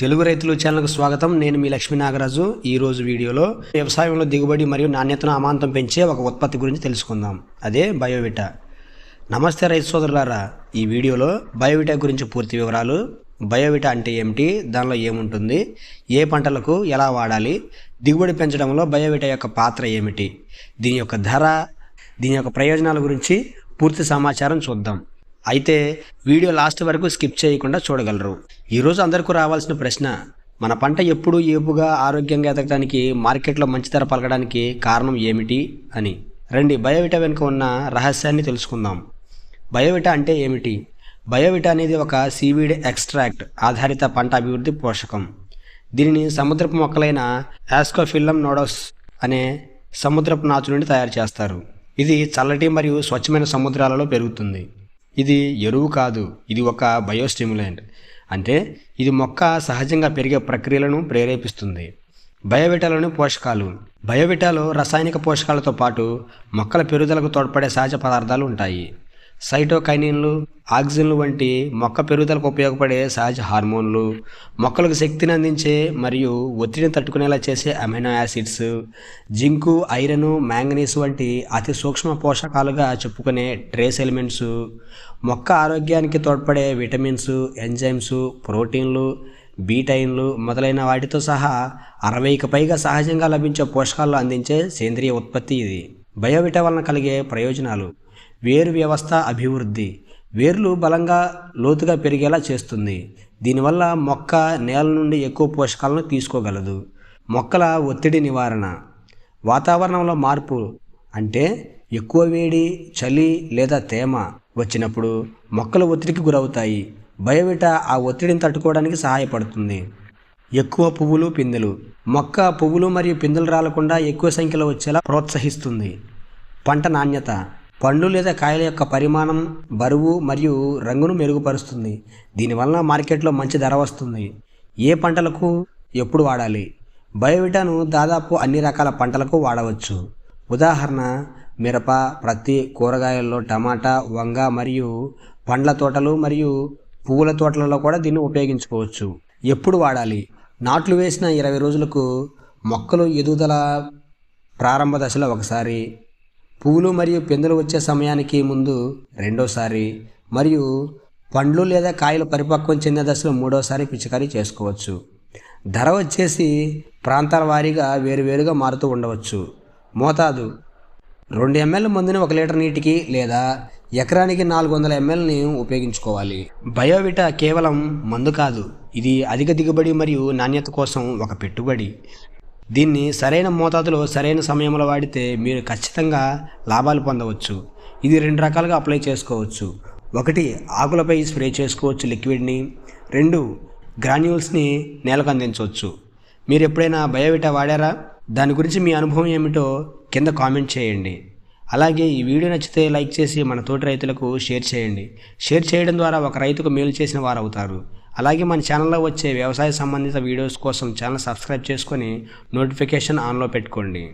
తెలుగు రైతులు ఛానల్కు స్వాగతం. నేను మీ లక్ష్మీ నాగరాజు. ఈ రోజు వీడియోలో వ్యవసాయంలో దిగుబడి మరియు నాణ్యతను అమాంతం పెంచే ఒక ఉత్పత్తి గురించి తెలుసుకుందాం. అదే బయోవిటా. నమస్తే రైతు సోదరులారా. ఈ వీడియోలో బయోవిటా గురించి పూర్తి వివరాలు బయోవిటా అంటే ఏమిటి దానిలో ఏముంటుంది ఏ పంటలకు ఎలా వాడాలి దిగుబడి పెంచడంలో బయోవిటా యొక్క పాత్ర ఏమిటి దీని యొక్క ధర దీని యొక్క ప్రయోజనాల గురించి పూర్తి సమాచారం చూద్దాం. అయితే వీడియో లాస్ట్ వరకు స్కిప్ చేయకుండా చూడగలరు. ఈరోజు అందరికీ రావాల్సిన ప్రశ్న మన పంట ఎప్పుడు ఏపుగా ఆరోగ్యంగా ఎదగడానికి మార్కెట్లో మంచి ధర పలకడానికి కారణం ఏమిటి అని. రండి బయోవిటా వెనుక ఉన్న రహస్యాన్ని తెలుసుకుందాం. బయోవిటా అంటే ఏమిటి? బయోవిటా అనేది ఒక సీవీడ్ ఎక్స్ట్రాక్ట్ ఆధారిత పంట అభివృద్ధి పోషకం. దీనిని సముద్రపు మొక్కలైన యాస్కోఫిల్లం నోడోస్ అనే సముద్రపు నాచు నుండి తయారు చేస్తారు. ఇది చల్లటి మరియు స్వచ్ఛమైన సముద్రాలలో పెరుగుతుంది. ఇది ఎరువు కాదు ఇది ఒక బయోస్టిమ్యులెంట్ అంటే ఇది మొక్క సహజంగా పెరిగే ప్రక్రియలను ప్రేరేపిస్తుంది. బయోవిటాలోని పోషకాలు. బయోవిటాలో రసాయనిక పోషకాలతో పాటు మొక్కల పెరుగుదలకు తోడ్పడే సహజ పదార్థాలు ఉంటాయి. సైటోకైనిన్లు ఆక్సిజన్లు వంటి మొక్క పెరుగుదలకు ఉపయోగపడే సహజ హార్మోన్లు. మొక్కలకు శక్తిని అందించే మరియు ఒత్తిడిని తట్టుకునేలా చేసే amino acids zinc iron manganese వంటి అతి సూక్ష్మ పోషకాలుగా చెప్పుకునే ట్రేస్ ఎలిమెంట్స్. మొక్క ఆరోగ్యానికి తోడ్పడే విటమిన్స్ ఎంజైమ్స్ ప్రోటీన్లు బీటైన్లు మొదలైన వాటితో సహా అరవైకి పైగా సహజంగా లభించే పోషకాలు అందించే సేంద్రియ ఉత్పత్తి ఇది. బయోవిటా వలన కలిగే ప్రయోజనాలు. వేరు వ్యవస్థ అభివృద్ధి. వేర్లు బలంగా లోతుగా పెరిగేలా చేస్తుంది. దీనివల్ల మొక్క నేల నుండి ఎక్కువ పోషకాలను తీసుకోగలదు. మొక్కల ఒత్తిడి నివారణ. వాతావరణంలో మార్పు అంటే ఎక్కువ వేడి చలి లేదా తేమ వచ్చినప్పుడు మొక్కలు ఒత్తిడికి గురవుతాయి. బయోవిట ఆ ఒత్తిడిని తట్టుకోవడానికి సహాయపడుతుంది. ఎక్కువ పువ్వులు పిందెలు. మొక్క పువ్వులు మరియు పిందెలు రాలకుండా ఎక్కువ సంఖ్యలో వచ్చేలా ప్రోత్సహిస్తుంది. పంట నాణ్యత. పండ్లు లేదా కాయల యొక్క పరిమాణం బరువు మరియు రంగును మెరుగుపరుస్తుంది. దీనివలన మార్కెట్లో మంచి ధర వస్తుంది. ఏ పంటలకు ఎప్పుడు వాడాలి? బయోవిటాను దాదాపు అన్ని రకాల పంటలకు వాడవచ్చు. ఉదాహరణ మిరప ప్రతి కూరగాయల్లో టమాటా వంగ మరియు పండ్ల తోటలు మరియు పువ్వుల తోటలలో కూడా దీన్ని ఉపయోగించుకోవచ్చు. ఎప్పుడు వాడాలి? నాట్లు వేసిన ఇరవై రోజులకు మొక్కలు ఎదుగుదల ప్రారంభ దశలో ఒకసారి పువ్వులు మరియు పిందెలు వచ్చే సమయానికి ముందు రెండోసారి మరియు పండ్లు లేదా కాయలు పరిపక్వం చెందిన దశలో మూడోసారి పిచికారీ చేసుకోవచ్చు. ధర వచ్చేసి ప్రాంతాల వారీగా వేరువేరుగా మారుతూ ఉండవచ్చు. మోతాదు. రెండు ఎంఎల్ మందుని ఒక లీటర్ నీటికి లేదా ఎకరానికి నాలుగు వందల ఎంఎల్ని ఉపయోగించుకోవాలి. బయోవిటా కేవలం మందు కాదు. ఇది అధిక దిగుబడి మరియు నాణ్యత కోసం ఒక పెట్టుబడి. దీన్ని సరైన మోతాదులో సరైన సమయంలో వాడితే మీరు ఖచ్చితంగా లాభాలు పొందవచ్చు. ఇది రెండు రకాలుగా అప్లై చేసుకోవచ్చు. ఒకటి ఆకులపై స్ప్రే చేసుకోవచ్చు లిక్విడ్ని. రెండు గ్రాన్యూల్స్ని నేలకు అందించవచ్చు. మీరు ఎప్పుడైనా బయోవిటా వాడారా? దాని గురించి మీ అనుభవం ఏమిటో కింద కామెంట్ చేయండి. అలాగే ఈ వీడియో నచ్చితే లైక్ చేసి మన తోటి రైతులకు షేర్ చేయండి. షేర్ చేయడం ద్వారా ఒక రైతుకు మేలు చేసిన వారు అవుతారు అలాగే మన ఛానల్లో వచ్చే వ్యవసాయ సంబంధిత వీడియోస్ కోసం ఛానల్ సబ్స్క్రైబ్ చేసుకొని నోటిఫికేషన్ ఆన్లో పెట్టుకోండి.